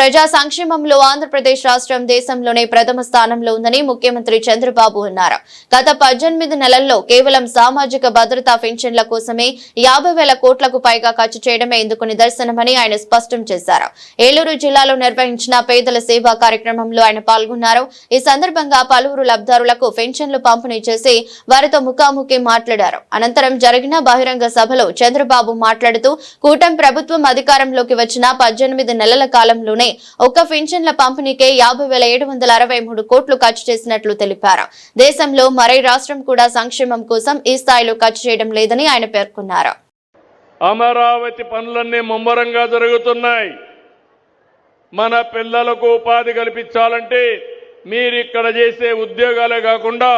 ప్రజా సంక్షేమంలో ఆంధ్రప్రదేశ్ రాష్ట్రం దేశంలోనే ప్రథమ స్థానంలో ఉందని ముఖ్యమంత్రి చంద్రబాబు అన్నారు. గత పద్దెనిమిది నెలల్లో కేవలం సామాజిక భద్రతా పెన్షన్ల కోసమే యాభై వేల కోట్లకు పైగా ఖర్చు చేయడమే ఇందుకు నిదర్శనమని ఆయన స్పష్టం చేశారు. ఏలూరు జిల్లాలో నిర్వహించిన పేదల సేవా కార్యక్రమంలో ఆయన పాల్గొన్నారు. ఈ సందర్భంగా పలువురు లబ్దారులకు పెన్షన్లు పంపిణీ చేసి వారితో ముఖాముఖి మాట్లాడారు. అనంతరం జరిగిన బహిరంగ సభలో చంద్రబాబు మాట్లాడుతూ కూటమి ప్రభుత్వం అధికారంలోకి వచ్చిన పద్దెనిమిది నెలల కాలంలోనే ఒక్క పెన్షన్ల పంపిణీకే యాభై వేల ఏడు వందల అరవై మూడు కోట్లు ఖర్చు చేసినట్లు తెలిపారు. దేశంలో మరే రాష్ట్రం కూడా సంక్షేమం కోసం ఈ స్థాయిలో ఖర్చు చేయడం లేదని ఆయన పేర్కొన్నారు. అమరావతి పనులన్నీ ముమ్మరంగా జరుగుతున్నాయి. మన పిల్లలకు ఉపాధి కల్పించాలంటే మీరు ఇక్కడ చేసే ఉద్యోగాలే కాకుండా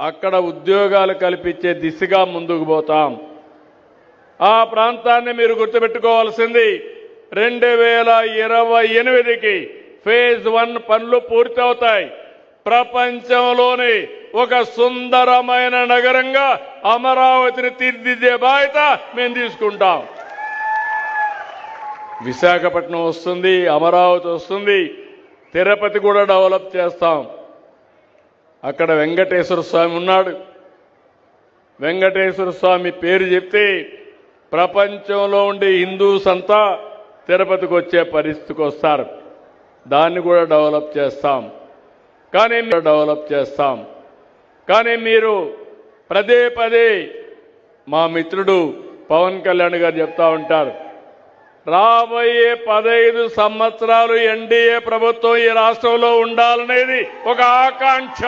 అక్కడ ఉద్యోగాలు కల్పించే దిశగా ముందుకు పోతాం. ఆ ప్రాంతాన్ని మీరు గుర్తుపెట్టుకోవాల్సింది రెండు వేల ఇరవై ఎనిమిదికి ఫేజ్ వన్ పనులు పూర్తవుతాయి. ప్రపంచంలోని ఒక సుందరమైన నగరంగా అమరావతిని తీర్చిదిద్దే బాధ్యత మేము తీసుకుంటాం. విశాఖపట్నం వస్తుంది అమరావతి వస్తుంది తిరుపతి కూడా డెవలప్ చేస్తాం. అక్కడ వెంకటేశ్వర స్వామి ఉన్నాడు. వెంకటేశ్వర స్వామి పేరు చెప్తే ప్రపంచంలో ఉండే హిందూస్ అంతా తిరుపతికి వచ్చే పరిస్థితికి వస్తారు. దాన్ని కూడా డెవలప్ చేస్తాం. కానీ మీరు డెవలప్ చేస్తాం. కానీ మీరు పదే పదే మా మిత్రుడు పవన్ కళ్యాణ్ గారు చెప్తా ఉంటారు. రాబోయే పదహైదు సంవత్సరాలు ఎన్డీఏ ప్రభుత్వం ఈ రాష్ట్రంలో ఉండాలనేది ఒక ఆకాంక్ష.